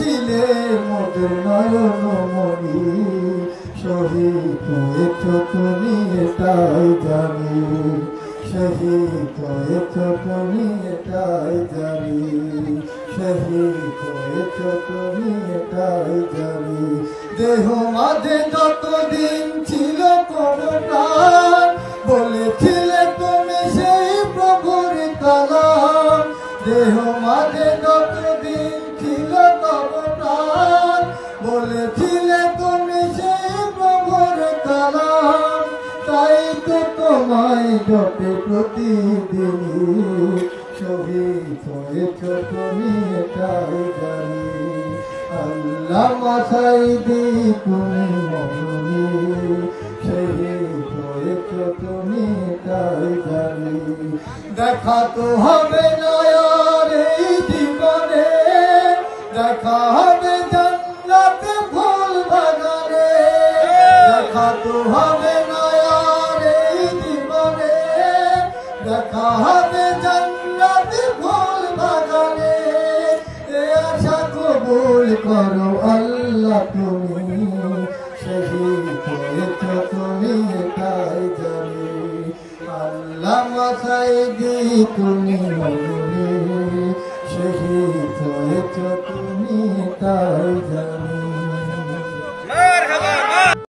ছিলে মোদের নয়ন মনি শহীদ হয়েছ তুমি, এটাই জানি। শহীদ হয়েছ তুমি, এটাই জানি। শহীদ হয়েছ তুমি, এটাই জানি। দেহ মাঝে যতদিন ছিল কোন প্রাণ বলেছিলে তুমি সেই প্রভুর কালাম দেহ মাঝে যতদিন জপে প্রতিদিন শহীদ হয়েছ তুমি এটাই জানি। আল্লাহ দি তুমি মরণি শহীদ হয়েছ তুমি এটাই জানি। দেখা তো হবে না এই জীবনে, দেখা হবে জান্নাতে ফুল বাগানে, দেখা তো হবে দেখা হবে জান্নাতে ফুল বাগানে। এ আশা কবুল করো আল্লাহ তুমি। শহীদ হয়েছ তুমি এটাই জানি। আল্লাহ মাথায় দি তুমি মরণি শহীদ হয়েছ তুমি এটাই জানি।